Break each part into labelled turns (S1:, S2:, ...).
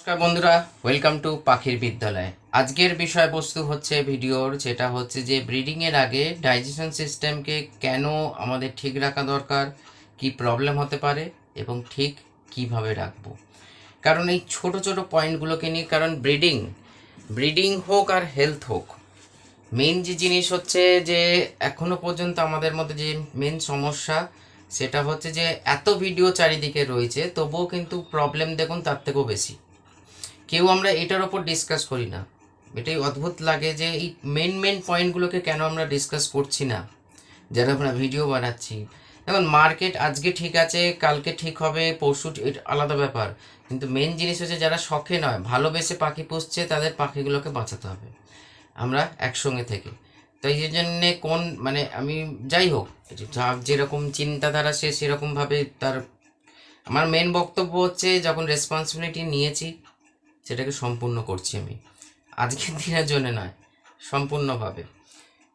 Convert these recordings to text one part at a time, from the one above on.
S1: নমস্কার বন্ধুরা welcome to পাখির বিদ্যালয়। আজকের বিষয়বস্তু হচ্ছে ভিডিওর, যেটা হচ্ছে যে ব্রিডিংয়ের আগে ডাইজেশন সিস্টেমকে কেন আমাদের ঠিক রাখা দরকার, কি প্রবলেম হতে পারে, এবং ঠিক কীভাবে রাখব। কারণ এই ছোট ছোট পয়েন্টগুলোকে নিয়ে, কারণ ব্রিডিং ব্রিডিং হোক আর হেলথ হোক মেন যে জিনিস হচ্ছে যে এখনও পর্যন্ত আমাদের মধ্যে যে মেন সমস্যা, সেটা হচ্ছে যে এত ভিডিও চারিদিকে রয়েছে, তবুও কিন্তু প্রবলেম দেখুন তার থেকেও বেশি। কেউ আমরা এটার ওপর ডিসকাস করি না। এটাই অদ্ভুত লাগে যে এই মেন মেন পয়েন্টগুলোকে কেন আমরা ডিসকাস করছি না। যারা আমরা ভিডিও বানাচ্ছি। এখন মার্কেট আজকে ঠিক আছে, কালকে ঠিক হবে, পরশু আলাদা ব্যাপার। কিন্তু মেন জিনিস হচ্ছে যারা শখে নয়, ভালোবেসে পাখি পুষছে, তাদের পাখিগুলোকে বাঁচাতে হবে। আমরা একসঙ্গে থেকে। তো এই জন্যে কোন মানে আমি যাই হোক যার যেরকম চিন্তাধারা সে সেরকমভাবে তার, আমার মেন বক্তব্য হচ্ছে যখন রেসপন্সিবিলিটি নিয়েছি সেটাকে সম্পূর্ণ করছি আমি। আজকের দিনের জন্য নয়, সম্পূর্ণভাবে।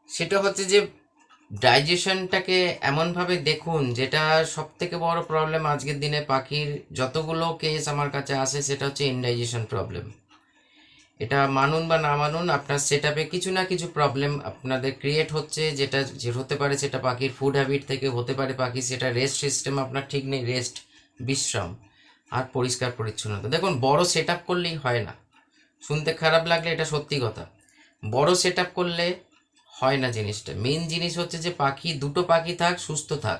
S1: সেটা হচ্ছে যে ডাইজেশনটাকে এমনভাবে দেখুন, যেটা সব থেকে বড় প্রবলেম আজকের দিনে পাখির যতগুলো কেস আমার কাছে আসে, সেটা হচ্ছে ইনডাইজেশন প্রবলেম এটা মানুন বা না মানুন, আপনার সেট কিছু না কিছু প্রবলেম আপনাদের ক্রিয়েট হচ্ছে, যেটা যে হতে পারে সেটা পাখির ফুড হ্যাবিট থেকে হতে পারে পাখি, সেটা রেস্ট সিস্টেম আপনার ঠিক নেই রেস্ট বিশ্রাম। আর পরিষ্কার পরিচ্ছন্নতা। দেখুন, বড় সেট আপ করলেই হয় না। শুনতে খারাপ লাগলে এটা সত্যি কথা। বড় সেট আপ করলে হয় না জিনিসটা। মেন জিনিস হচ্ছে যে পাখি, দুটো পাখি থাক, সুস্থ থাক।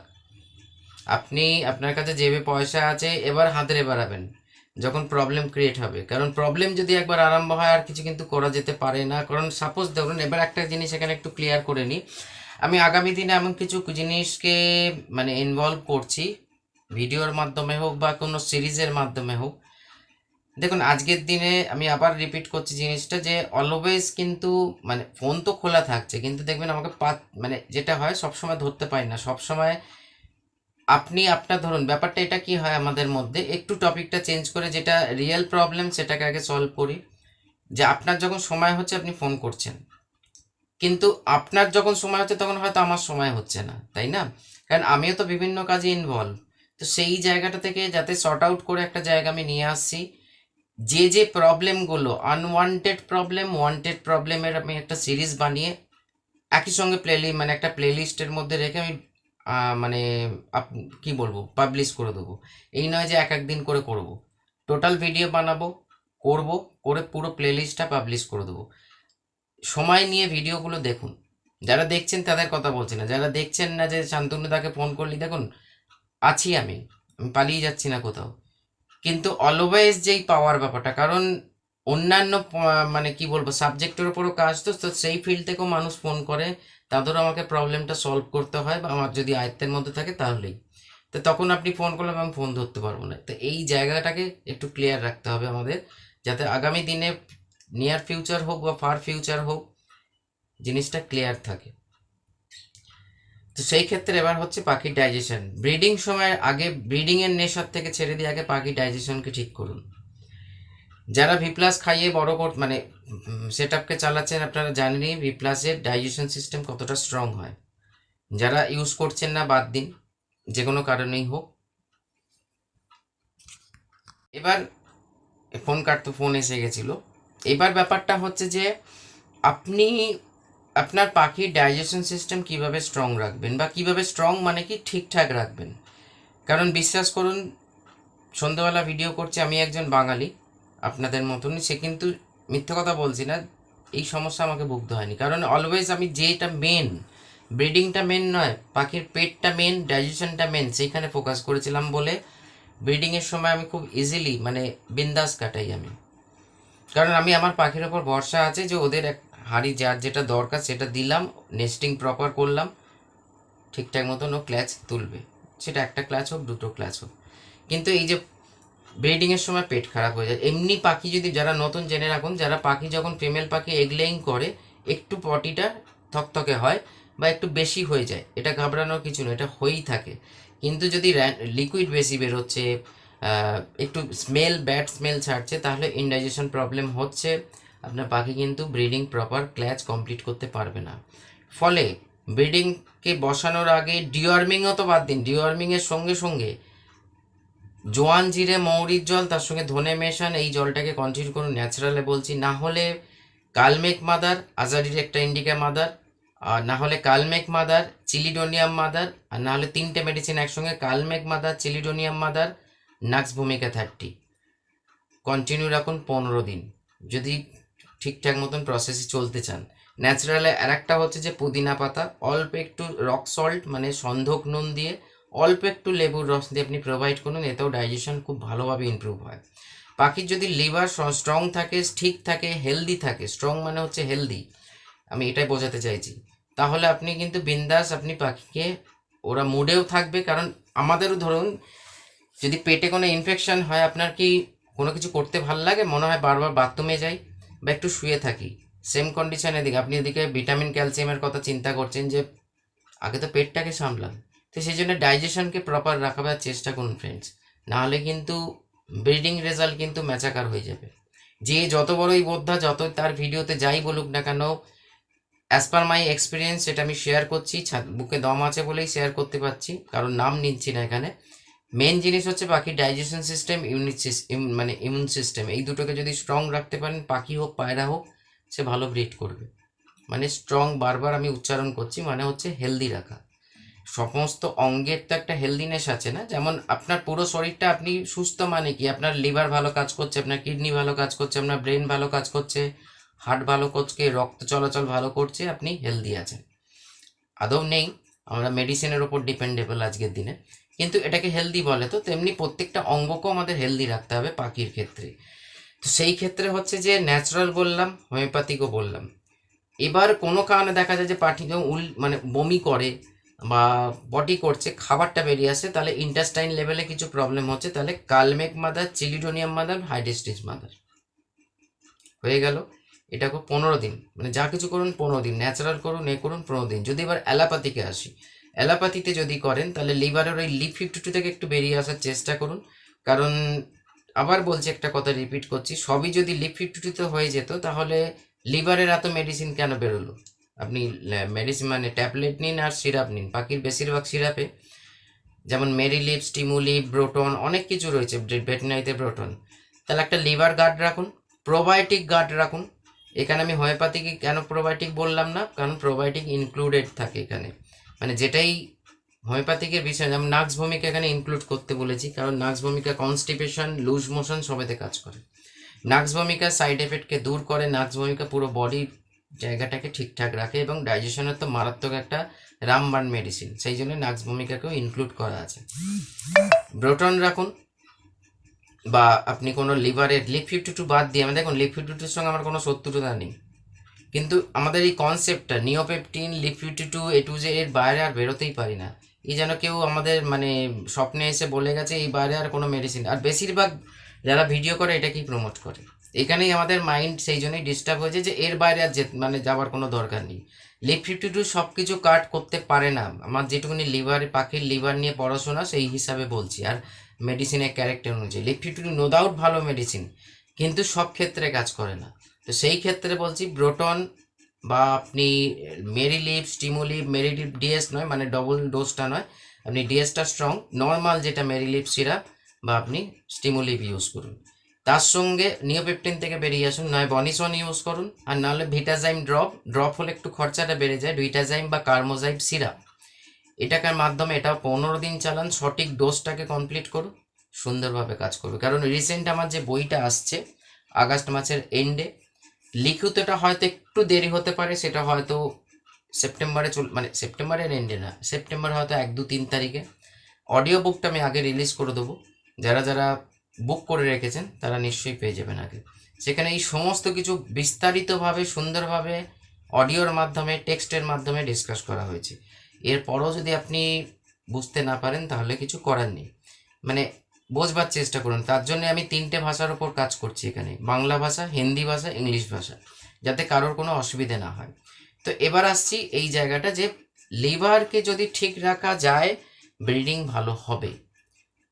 S1: আপনি আপনার কাছে যেভাবে পয়সা আছে, এবার হাতেরে বাড়াবেন। যখন প্রবলেম ক্রিয়েট হবে। কারণ প্রবলেম যদি একবার আরম্ভ হয়, আর কিছু কিন্তু করা যেতে পারে না। কারণ সাপোজ ধরুন, এবার একটা জিনিস এখানে একটু ক্লিয়ার করে নিই। আমি আগামী দিনে এমন কিছু জিনিসকে মানে ইনভলভ করছি ভিডিওর মাধ্যমে হোক বা কোনো সিরিজের মাধ্যমে হোক, দেখুন আজকের দিনে আমি আবার রিপিট করছি জিনিসটা যে অলওয়েজ কিন্তু মানে ফোন তো খোলা থাকছে, কিন্তু দেখবেন আমাকে পা মানে যেটা হয় সবসময় ধরতে পারি না। সবসময় আপনি আপনার ধরুন, ব্যাপারটা এটা কি হয় আমাদের মধ্যে, একটু টপিকটা চেঞ্জ করে যেটা রিয়েল প্রবলেম সেটাকে আগে সলভ করি। যে আপনার যখন সময় হচ্ছে আপনি ফোন করছেন, কিন্তু আপনার যখন সময় হচ্ছে তখন হয়তো আমার সময় হচ্ছে না, তাই না? কারণ আমিও তো বিভিন্ন কাজে ইনভলভ তো সেই জায়গাটা থেকে যাতে শর্ট আউট করে একটা জায়গা আমি নিয়ে আসছি। যে যে প্রবলেমগুলো আনওয়ান্টেড প্রবলেম ওয়ান্টেড প্রবলেমের আমি একটা সিরিজ বানিয়ে একই সঙ্গে প্লেলি মানে একটা প্লেলিস্টের মধ্যে রেখে আমি মানে আপ, কি বলব পাবলিশ করে দেবো। এই নয় যে এক এক দিন করে করব। টোটাল ভিডিও বানাবো, করব, করে পুরো প্লেলিস্টটা পাবলিশ করে দেবো। সময় নিয়ে ভিডিওগুলো দেখুন। যারা দেখছেন তাদের কথা বলছি না। যারা দেখছেন না যে শান্তনুদাকে ফোন করলি, দেখুন আছি আমি আমি পালিয়ে যাচ্ছি না কোথাও। কিন্তু অলওয়েজ যেই পাওয়ার ব্যাপারটা, কারণ অন্যান্য মানে কি বলব সাবজেক্টের উপরও কাজ তো তো সেই ফিল্ড থেকেও মানুষ ফোন করে, তাদেরও আমাকে প্রবলেমটা সলভ করতে হয়, বা আমার যদি আয়ত্তের মধ্যে থাকে তাহলেই। তো তখন আপনি ফোন করলে আমি ফোন ধরতে পারব না। তো এই জায়গাটাকে একটু ক্লিয়ার রাখতে হবে আমাদের, যাতে আগামী দিনে নিয়ার ফিউচার হোক বা ফার ফিউচার হোক, জিনিসটা ক্লিয়ার থাকে। তো সেই ক্ষেত্রে এবার হচ্ছে পাখির ডাইজেশন ব্রিডিং সময়ের আগে ব্রিডিং এর নেশার থেকে ছেড়ে দিয়ে আগে পাখির ডাইজেশনকে ঠিক করুন। যারা ভি প্লাস খাইয়ে বড় কর মানে সেট আপকে চালাচ্ছেন আপনারা জানেনই ভি প্লাসের ডাইজেশন সিস্টেম কতটা স্ট্রং হয়। যারা ইউজ করছেন না বাদ দিন, যে কোনো কারণেই হোক। এবার ফোন কাটতো ফোন এসে গেছিল। এবার ব্যাপারটা হচ্ছে যে, আপনি আপনার পাখির ডাইজেশন সিস্টেম কীভাবে স্ট্রং রাখবেন বা কীভাবে স্ট্রং মানে কি ঠিকঠাক রাখবেন? কারণ বিশ্বাস করুন, সন্ধ্যাবেলা ভিডিও করছে, আমি একজন বাঙালি, আপনাদের মতনই, সে কিন্তু মিথ্যে কথা বলছি না, এই সমস্যা আমাকে ভুগতে হয়নি। কারণ অলওয়েজ আমি যেটা মেন ব্রিডিংটা মেন নয়, পাখির পেটটা মেন ডাইজেশনটা মেন সেইখানে ফোকাস করেছিলাম বলে ব্রিডিংয়ের সময় আমি খুব ইজিলি মানে বিন্দাস কাটাই আমি। কারণ আমি, আমার পাখির ওপর ভরসা আছে যে ওদের এক হাঁড়ি যার যেটা দরকার সেটা দিলাম নেস্টিং প্রপার করলাম, ঠিকঠাক মতন ও ক্ল্যাচ তুলবে। সেটা একটা ক্লাচ হোক, দুটো ক্লাচ হোক। কিন্তু এই যে ব্রিডিংয়ের সময় পেট খারাপ হয়ে যায়, এমনি পাখি যদি যারা নতুন জেনে রাখুন, যারা পাখি যখন ফিমেল পাখি এগলেইং করে, একটু পটিটা থকথকে হয় বা একটু বেশি হয়ে যায়, এটা ঘাবড়ানোর কিছু না, এটা হয়েই থাকে। কিন্তু যদি লিকুইড বেশি বেরোচ্ছে একটু স্মেল ব্যাড স্মেল ছাড়ছে, তাহলে ইনডাইজেশন প্রবলেম হচ্ছে। আপনার পাখি কিন্তু ব্রিডিং প্রপার ক্ল্যাচ কমপ্লিট করতে পারবে না। ফলে ব্রিডিংকে বসানোর আগে ডিওয়ার্মিংও তো বাদ দিন। ডিওয়ার্মিংয়ের সঙ্গে সঙ্গে জোয়ান, জিরে, মৌরির জল, তার সঙ্গে ধনে মেশান, এই জলটাকে কন্টিনিউ করুন ন্যাচারালে বলছি। না হলে কালমেক মাদার, আজারির একটা ইন্ডিকা মাদার, আর না হলে কালমেক মাদার চিলিডোনিয়াম মাদার, আর না হলে তিনটে মেডিসিন একসঙ্গে Kalmegh mother chelidonium mother nux vomica thirty continue রাখুন পনেরো দিন। যদি ঠিকঠাক মতন প্রসেসে চলতে চান। ন্যাচারালে আর একটা হচ্ছে যে পুদিনা পাতা, অল্প একটু রক সল্ট মানে সন্ধক নুন দিয়ে অল্প একটু লেবুর রস দিয়ে আপনি প্রোভাইড করুন, এতেও ডাইজেশন খুব ভালোভাবে ইমপ্রুভ হয়। পাখির যদি লিভার স্ট্রং থাকে ঠিক থাকে হেলদি থাকে স্ট্রং মানে হচ্ছে হেলদি আমি এটাই বোঝাতে চাইছি, তাহলে আপনি কিন্তু বিন্দাস আপনি পাখিকে ওরা মুডেও থাকবে, কারণ আমাদেরও ধরুন, যদি পেটে কোনো ইনফেকশান হয়, আপনার কি কোনো কিছু করতে ভালো লাগে? মনে হয় বারবার বাথরুমে যাই। বা একটু শুয়ে থাকি। সেম কন্ডিশনে দিকে আপনি এদিকে ভিটামিন ক্যালসিয়ামের কথা চিন্তা করছেন যে, আগে তো পেটটাকে সামলান। তো সেই জন্য ডাইজেশনকে প্রপার রাখাবার চেষ্টা করুন ফ্রেন্ডস নাহলে কিন্তু ব্রিডিং রেজাল্ট কিন্তু ম্যাচাকার হয়ে যাবে। যে যত বড়ই বোদ্ধা, যত তার ভিডিওতে যাই বলুক না কেন অ্যাজ পার মাই এক্সপিরিয়েন্স সেটা আমি শেয়ার করছি বুকে দম আছে বলেই শেয়ার করতে পারছি, কারণ নাম নিচ্ছি না এখানে। মেন জিনিস হচ্ছে পাখি ডাইজেশন সিস্টেম ইউনিট মানে ইমিউন সিস্টেম এই দুটোকে যদি স্ট্রং রাখতে পারেন, পাখি হোক, পায়রা হোক, সে ভালো ব্রিড করবে। মানে স্ট্রং বারবার আমি উচ্চারণ করছি মানে হচ্ছে হেলদি রাখা। সমস্ত অঙ্গের তো একটা হেলদিনেস আছে না? যেমন আপনার পুরো শরীরটা আপনি সুস্থ মানে কি? আপনার লিভার ভালো কাজ করছে, আপনার কিডনি ভালো কাজ করছে, আপনার ব্রেন ভালো কাজ করছে হার্ট ভালো করছে, রক্ত চলাচল ভালো করছে, আপনি হেলদি আছেন। আদৌ নেই। আমরা মেডিসিনের ওপর ডিপেন্ডেবল আজকের দিনে। কিন্তু এটাকে হেলদি বলে, তো তেমনি প্রত্যেকটা অঙ্গকেও আমাদের হেলদি রাখতে হবে পাখির ক্ষেত্রে। তো সেই ক্ষেত্রে হচ্ছে যে ন্যাচারাল বললাম হোমিওপ্যাথিকও বললাম। এবার কোনো কারণে দেখা যায় যে পাখি উল মানে বমি করে বা বডি করছে, খাবারটা বেরিয়ে আসে, তাহলে ইন্টাস্টাইন লেভেলে কিছু প্রবলেম হচ্ছে। তাহলে Kalmegh mother chelidonium mother hydrastis mother হয়ে গেল। এটা পনেরো দিন। মানে যা কিছু করুন পনেরো দিন। ন্যাচারাল করুন, এ করুন পনেরো দিন। যদি এবার অ্যালাপাথিকে আসি অ্যালাপাথিতে যদি করেন, তাহলে লিভারের ওই লিপ ফিফটি টু থেকে একটু বেরিয়ে আসার চেষ্টা করুন। কারণ আবার বলছি একটা কথা রিপিট করছি, সবই যদি লিপ ফিফটি টুতে হয়ে যেত, তাহলে লিভারের এত মেডিসিন কেন বেরোলো? আপনি মেডিসিন মানে ট্যাবলেট নিন আর সিরাপ নিন। পাখির বেশিরভাগ সিরাপে যেমন মেরিলিপ স্টিমুলিপ ব্রোটন অনেক কিছু রয়েছে, ভেটেনারিতে ব্রোটন তাহলে একটা লিভার গার্ড রাখুন প্রোবায়োটিক গার্ড রাখুন এখানে আমি হোমিওপ্যাথিকে কেন প্রোবায়োটিক বললাম না? কারণ প্রোবায়োটিক ইনক্লুডেড থাকে এখানে। মানে যেটাই হোমিওপ্যাথিকের বিষয় আমি নাক্স ভূমিকা এখানে ইনক্লুড করতে বলেছি, কারণ নাক্স ভূমিকা কনস্টিপেশন লুজ মোশন সবেতে কাজ করে। নাক্স ভূমিকা সাইড এফেক্টকে দূর করে, নাক্স ভূমিকা পুরো বডির জায়গাটাকে ঠিকঠাক রাখে এবং ডাইজেশনের তো মারাত্মক একটা রামবান মেডিসিন সেই জন্য নাক্স ভূমিকাকেও ইনক্লুড করা আছে। ব্রোটন রাখুন। বা আপনি কোনো লিভারের লিপ ফিফটি টু বাদ দিয়ে আমি দেখুন লিপ ফিফটি টুর সঙ্গে আমার কোনো শত্রুতা নেই। কিন্তু আমাদের এই কনসেপ্টটা Neopeptine Liv fifty two, A to যে এর বাইরে আর বেরোতেই পারি না। এই যেন কেউ আমাদের মানে স্বপ্নে এসে বলে গেছে, এই বাইরে আর কোনো মেডিসিন আর বেশিরভাগ যারা ভিডিও করে এটাকেই প্রমোট করে? এখানেই আমাদের মাইন্ড সেই জন্যই ডিস্টার্ব হয়েছে যে এর বাইরে আর যে মানে যাওয়ার কোনো দরকার নেই। লিপ ফিফটি টু সব কিছু কাট করতে পারে না। আমার যেটুকুনি লিভার পাখির লিভার নিয়ে পড়াশোনা, সেই হিসাবে বলছি। আর মেডিসিনের ক্যারেক্টার অনুযায়ী। লিপ টু নো ডাউট ভালো মেডিসিন কিন্তু সব ক্ষেত্রে কাজ করে না। তো সেই ক্ষেত্রে বলছি ব্রোটন বা আপনি মেরিলিপ স্টিমুলিপ মেরিলিপ ডিএস নয় মানে ডবল ডোজটা নয়, আপনি ডিএসটা স্ট্রং নর্মাল যেটা মেরিলিপ সিরাপ বা আপনি স্টিমুলিপ ইউজ করুন। তার সঙ্গে নিওপেপটিন থেকে বেরিয়ে আসুন, নয় বনিসন ইউজ করুন, আর নাহলে ভিটাজাইম ড্রপ ড্রপ হলে একটু খরচাটা বেড়ে যায়। ভিটাজাইম বা কার্মোজাইম সিরাপ এটাকার মাধ্যমে এটা পনেরো দিন চালান, সঠিক ডোজটাকে কমপ্লিট করুন, সুন্দরভাবে কাজ করবে। কারণ রিসেন্ট আমার যে বইটা আসছে, আগস্ট মাসের এন্ডে লিখিতটা হয়তো একটু দেরি হতে পারে, সেটা হয়তো সেপ্টেম্বরে চল মানে সেপ্টেম্বরের এন্ডে না, সেপ্টেম্বর হয়তো এক দু তিন তারিখে। অডিও বুকটা আমি আগে রিলিজ করে দেবো। যারা যারা বুক করে রেখেছেন, তারা নিশ্চয়ই পেয়ে যাবেন আগে। সেখানে এই সমস্ত কিছু বিস্তারিতভাবে, সুন্দরভাবে অডিওর মাধ্যমে টেক্সটের মাধ্যমে ডিসকাস করা হয়েছে। এরপরও যদি আপনি বুঝতে না পারেন, তাহলে কিছু করার নেই। মানে বোঝবার চেষ্টা করুন। তার জন্য আমি তিনটে ভাষার ওপর কাজ করছি এখানে। বাংলা ভাষা, হিন্দি ভাষা, ইংলিশ ভাষা, যাতে কারোর কোনো অসুবিধে না হয়। তো এবার আসছি এই জায়গাটা যে লিভারকে যদি ঠিক রাখা যায় ব্রিডিং ভালো হবে।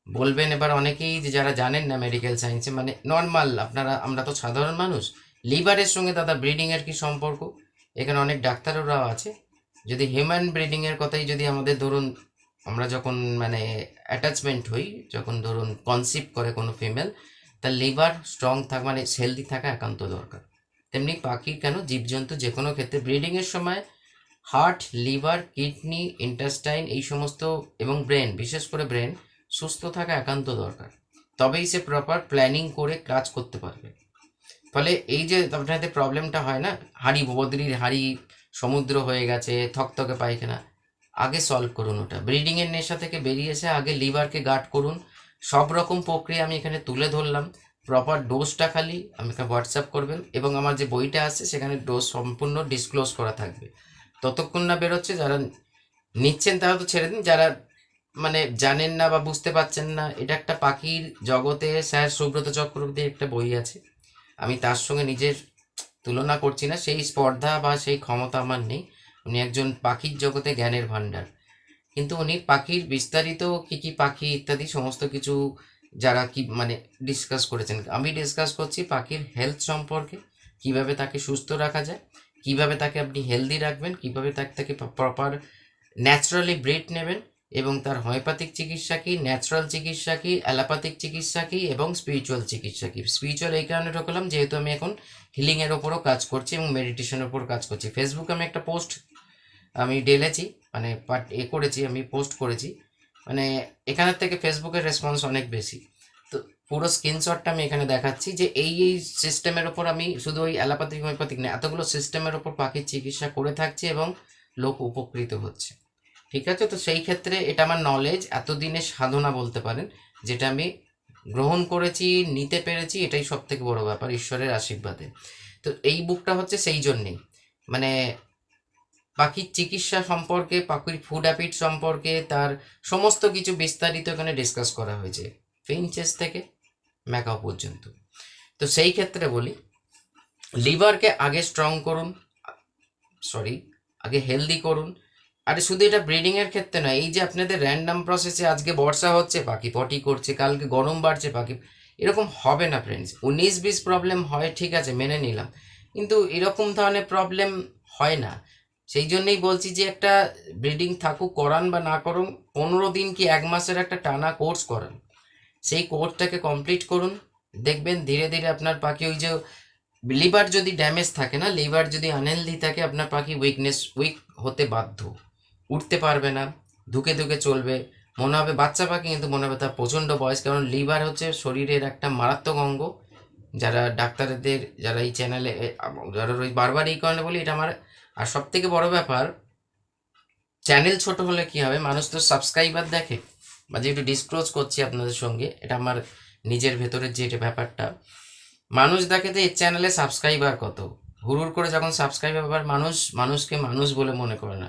S1: বলবেন এবার অনেকেই যে যারা জানেন না মেডিকেল সায়েন্সে মানে নর্মাল আপনারা, আমরা তো সাধারণ মানুষ, লিভারের সঙ্গে দাদা ব্রিডিংয়ের কি সম্পর্ক? এখানে অনেক ডাক্তাররাও আছে। যদি হিউম্যান ব্রিডিংয়ের কথাই যদি আমাদের ধরুন, আমরা যখন মানে অ্যাটাচমেন্ট হই, যখন ধরুন কনসিভ করে কোনো ফিমেল তার লিভার স্ট্রং থাক মানে হেলদি থাকা একান্ত দরকার। তেমনি পাখি কেন, জীবজন্তু যে কোনো ক্ষেত্রে ব্রিডিংয়ের সময় হার্ট লিভার কিডনি ইন্টেস্টাইন এই সমস্ত এবং ব্রেন বিশেষ করে ব্রেন সুস্থ থাকা একান্ত দরকার। তবেই সে প্রপার প্ল্যানিং করে কাজ করতে পারবে। ফলে এই যে আপনাদের প্রবলেমটা হয় না, হাঁড়ি বদলির হাঁড়ি সমুদ্র হয়ে গেছে, থকথকে পায়খানা। আগে সলভ করুন ওটা। ব্রিডিংয়ের নেশা থেকে বেরিয়ে এসে আগে লিভারকে গার্ড করুন। সব রকম প্রক্রিয়া আমি এখানে তুলে ধরলাম। প্রপার ডোজটা খালি আমাকে হোয়াটসঅ্যাপ করবেন এবং আমার যে বইটা আছে সেখানে ডোজ সম্পূর্ণ ডিসক্লোজ করা থাকবে। ততক্ষণ না বেরোচ্ছে, যারা নিচ্ছেন তারা তো ছেড়ে দিন। যারা মানে জানেন না বা বুঝতে পারছেন না, এটা একটা পাখির জগতে, স্যার সুব্রত চক্রবর্তীর একটা বই আছে। আমি তার সঙ্গে নিজের তুলনা করছি না, সেই স্পর্ধা বা সেই ক্ষমতা আমার নেই। উনি একজন পাখির জগতে জ্ঞানের ভাণ্ডার। কিন্তু উনি পাখির বিস্তারিত কি কি পাখি ইত্যাদি সমস্ত কিছু যারা কি মানে ডিসকাস করেছেন, আমি ডিসকাস করছি পাখির হেলথ সম্পর্কে, কীভাবে তাকে সুস্থ রাখা যায়, কীভাবে তাকে আপনি হেলদি রাখবেন, কীভাবে তাকে তাকে প্রপার ন্যাচারালি ব্রিড নেবেন এবং তার হোমিওপ্যাথিক চিকিৎসা কি ন্যাচারাল চিকিৎসা কি অ্যালোপ্যাথিক চিকিৎসা কি এবং স্পিরিচুয়াল চিকিৎসা কি? স্পিরিচুয়াল এই কারণে ঢোকালাম, যেহেতু আমি এখন হিলিংয়ের ওপরও কাজ করছি এবং মেডিটেশনের ওপর কাজ করছি। ফেসবুকে আমি একটা পোস্ট আমি ডেলেছি মানে পার্ট এ করেছি, আমি পোস্ট করেছি। মানে এখানের থেকে ফেসবুকের রেসপন্স অনেক বেশি। তো পুরো স্ক্রিনশটটা আমি এখানে দেখাচ্ছি যে এই এই সিস্টেমের ওপর আমি শুধু ওই অ্যালোপ্যাথিক হোমিওপ্যাথিক না, এতগুলো সিস্টেমের ওপর পাখির চিকিৎসা করে থাকছি এবং লোক উপকৃত হচ্ছে। ঠিক আছে? তো সেই ক্ষেত্রে এটা আমার নলেজ এতদিনের সাধনা বলতে পারেন, যেটা আমি গ্রহণ করেছি, নিতে পেরেছি, এটাই সব থেকে বড়ো ব্যাপার, ঈশ্বরের আশীর্বাদে। তো এই বুকটা হচ্ছে সেই জন্যেই। মানে পাখির চিকিৎসা সম্পর্কে পাখির ফুড হ্যাবিট সম্পর্কে, তার সমস্ত কিছু বিস্তারিত এখানে ডিসকাস করা হয়েছে ফিনচেস থেকে ম্যাকাও পর্যন্ত। তো সেই ক্ষেত্রে বলি লিভারকে আগে স্ট্রং করুন সরি আগে হেলদি করুন আরে শুধু এটা ব্রিডিংয়ের ক্ষেত্রে নয়, এই যে আপনাদের র্যান্ডাম প্রসেসে আজকে বর্ষা হচ্ছে, পাখি পটি করছে, কালকে গরম বাড়ছে, পাখি এরকম হবে না ফ্রেন্ডস উনিশ বিশ প্রবলেম হয়, ঠিক আছে, মেনে নিলাম। কিন্তু এরকম ধরনের প্রবলেম হয় না। সেই জন্যই বলছি যে একটা ব্রিডিং থাকুক, করান বা না করুন, পনেরো দিন কি এক মাসের একটা টানা কোর্স করান। সেই কোর্সটাকে কমপ্লিট করুন, দেখবেন ধীরে ধীরে আপনার পাখি ওই যে লিভার যদি ড্যামেজ থাকে না লিভার যদি আনহেলদি থাকে, আপনার পাখি উইকনেস উইক হতে বাধ্য। উঠতে পারবে না, ধুকে ধুকে চলবে। মনে হবে বাচ্চা পাখি, কিন্তু মনে হবে তার প্রচণ্ড বয়স। কারণ লিভার হচ্ছে শরীরের একটা মারাত্মক অঙ্গ। যারা ডাক্তারদের, যারা এই চ্যানেলে যারা ওই বারবার এই কারণে বলি, এটা আমার, আর সব থেকে বড় ব্যাপার, চ্যানেল ছোট হলে কি হবে? মানুষ তো সাবস্ক্রাইবার দেখে। বা যেহেতু ডিসক্লোজ করছি আপনাদের সঙ্গে, এটা আমার নিজের ভেতরের যে ব্যাপারটা। মানুষ দেখে যে এই চ্যানেলে সাবস্ক্রাইবার কত? হুড়ুর করে যখন সাবস্ক্রাইবার মানুষ, মানুষকে মানুষ বলে মনে করে না।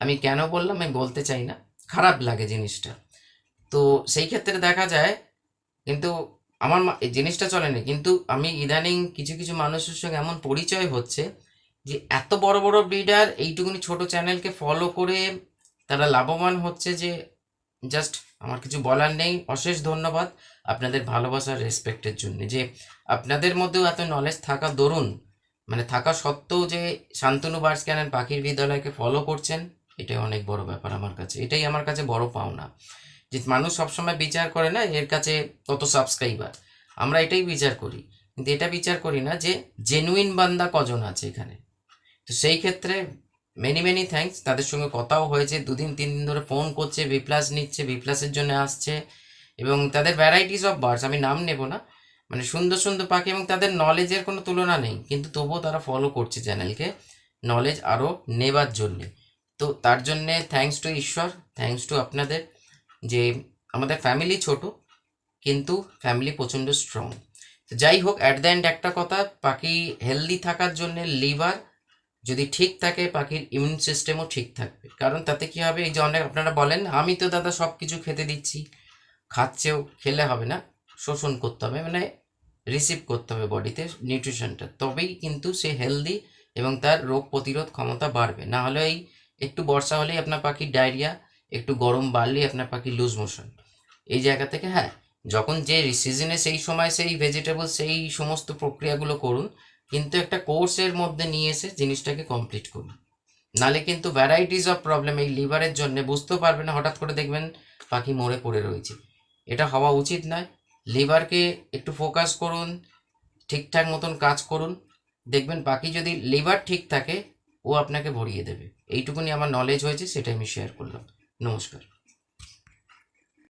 S1: আমি কেন বললাম? আমি বলতে চাই না। খারাপ লাগে জিনিসটা। তো সেই ক্ষেত্রে দেখা যায়, কিন্তু আমার এই জিনিসটা চলেনি কিন্তু আমি ইদানিং কিছু কিছু মানুষের সঙ্গে এমন পরিচয় হচ্ছে যে, এত বড় বড় ব্রিডার এইটুকুনি ছোট চ্যানেলকে ফলো করে তারা লাভবান হচ্ছে যে জাস্ট আমার কিছু বলার নেই। অশেষ ধন্যবাদ আপনাদের ভালোবাসার রেসপেক্টের জন্য। যে, আপনাদের মধ্যেও এত নলেজ থাকা দরুন। মানে থাকা সত্ত্বেও যে, শান্তনু বার্ডস ক্যানেন পাখির বিদ্যালয়কে ফলো করছেন। এটাই অনেক বড় ব্যাপার আমার কাছে। এটাই আমার কাছে বড় পাওনা। যে মানুষ সবসময় বিচার করে না, এর কাছে কত সাবস্ক্রাইবার আমরা এটাই বিচার করি। কিন্তু এটা বিচার করি না যে জেনুইন বান্দা কজন আছে এখানে। তো সেই ক্ষেত্রে মেনি মেনি থ্যাঙ্কস তাদের সঙ্গে কথাও হয়েছে, দুদিন, তিন দিন ধরে ফোন করছে ভি প্লাস নিচ্ছে ভি প্লাসের জন্য আসছে। এবং তাদের ভ্যারাইটিস অফ বার্ডস আমি নাম নেব না মানে সুন্দর সুন্দর পাখি এবং তাদের নলেজের কোনো তুলনা নেই। কিন্তু তবুও তারা ফলো করছে চ্যানেলকে নলেজ আরও নেবার জন্যে। তো তার জন্যে থ্যাঙ্কস টু ঈশ্বর থ্যাঙ্কস টু আপনাদের যে আমাদের ফ্যামিলি ছোট, কিন্তু ফ্যামিলি প্রচণ্ড স্ট্রং যাই হোক অ্যাট দ্য এন্ড একটা কথা, পাখি হেলদি থাকার জন্য লিভার যদি ঠিক থাকে, পাখির ইমিউন সিস্টেমও ঠিক থাকবে। কারণ তাতে কি হবে, এই যে অনেক আপনারা বলেন, আমি তো দাদা সব কিছু খেতে দিচ্ছি, খাচ্ছেও, খেলে হবে না, শোষণ করতে হবে মানে রিসিভ করতে হবে বডিতে নিউট্রিশনটা তবেই কিন্তু সে হেলদি এবং তার রোগ প্রতিরোধ ক্ষমতা বাড়বে। না হলে এই একটু বর্ষা হলেই আপনার পাখির ডায়রিয়া, একটু গরম বাড়লেই আপনার পাখি লুজ মোশন এই জায়গা থেকে হ্যাঁ যখন যে সিজনে সেই সময় সেই ভেজিটেবল সেই সমস্ত প্রক্রিয়াগুলো করুন, কিন্তু একটা কোর্সের মধ্যে নিয়ে এসে জিনিসটাকে কমপ্লিট করুন। নালে কিন্তু ভ্যারাইটিস অফ প্রবলেম এই লিভারের জন্য বুঝতেও পারবে না, হঠাৎ করে দেখবেন পাখি মরে পড়ে রয়েছে। এটা হওয়া উচিত নয়। লিভারকে একটু ফোকাস করুন, ঠিকঠাক মতন কাজ করুন। দেখবেন পাখি যদি লিভার ঠিক থাকে, ও আপনাকে ভরিয়ে দেবে। এইটুকুনি আমার নলেজ হয়েছে সেটা আমি শেয়ার করলাম। নমস্কার।